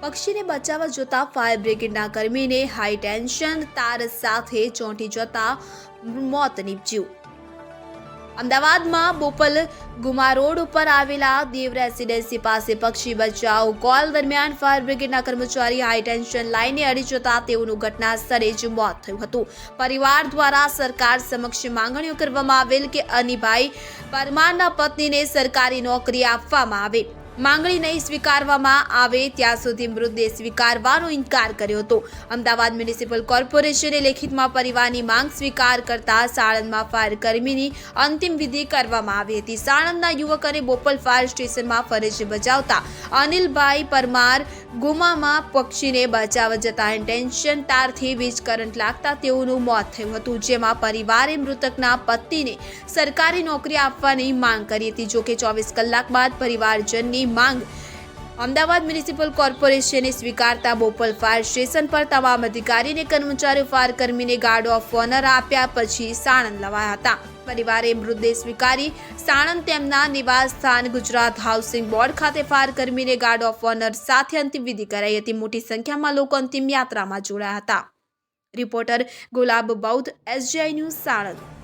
પક્ષીને બચાવવા જોતા ફાયર બ્રિગેડના કર્મીને હાઈ ટેન્શન, તાર સાથે ચોંટી જતા મોત નીપજ્યું. અમદાવાદમાં બોપલ ગુમા રોડ ઉપર આવેલા દેવ રેસિડેન્સી પાસે પક્ષી બચાવ કોલ દરમિયાન ફાયર બ્રિગેડના કર્મચારી હાઈ ટેન્શન લાઈને અડી જતા તેઓનું ઘટના સ્થળે જ મોત થયું હતું. પરિવાર દ્વારા સરકાર સમક્ષ માંગણીઓ કરવામાં આવેલ કે અનિભાઈ પરમારના પત્નીને સરકારી નોકરી આપવામાં આવે. માંગણી નહીં સ્વીકારવામાં આવે ત્યાં સુધી મૃતદેહ સ્વીકારવાનો ઇનકાર કર્યો હતો. અમદાવાદ મ્યુનિસિપલ કોર્પોરેશને લેખિતમાં પરિવારની માંગ સ્વીકાર કરતા સાણંદમાં ફાયર કર્મીની અંતિમ વિધિ કરવામાં આવી હતી. સાણંદના યુવક અને બોપલ ફાયર સ્ટેશનમાં ફરજ બજાવતા અનિલભાઈ પરમાર ગુમામાં પક્ષીને બચાવવા જતા ઇન્ટેન્શન તારથી વીજ કરંટ લાગતા તેઓનું મોત થયું હતું, જેમાં પરિવારે મૃતકના પતિને સરકારી નોકરી આપવાની માંગ કરી હતી. જોકે ચોવીસ કલાક બાદ પરિવારજનની માંગ અમદાવાદ મ્યુનિસિપલ કોર્પોરેશને સ્વીકારતા બોપલ ફાયર સ્ટેશન પર તમામ અધિકારી અને કર્મચારીઓ ફાયર કર્મીને ગાર્ડ ઓફ ઓનર આપ્યા, પછી સાણંદ લવાયા હતા. પરિવારે મૃતદેહ સ્વીકારી સાણંદ તેમના નિવાસ સ્થાન ગુજરાત હાઉસિંગ બોર્ડ ખાતે ફાયર કર્મીને ગાર્ડ ઓફ ઓનર સાથે અંતિમવિધિ કરાઈ હતી. મોટી સંખ્યામાં લોકો અંતિમ યાત્રામાં જોડાયા હતા. રિપોર્ટર ગુલાબ બૌદ્ધ, એસજીઆઈ ન્યૂઝ સાણંદ.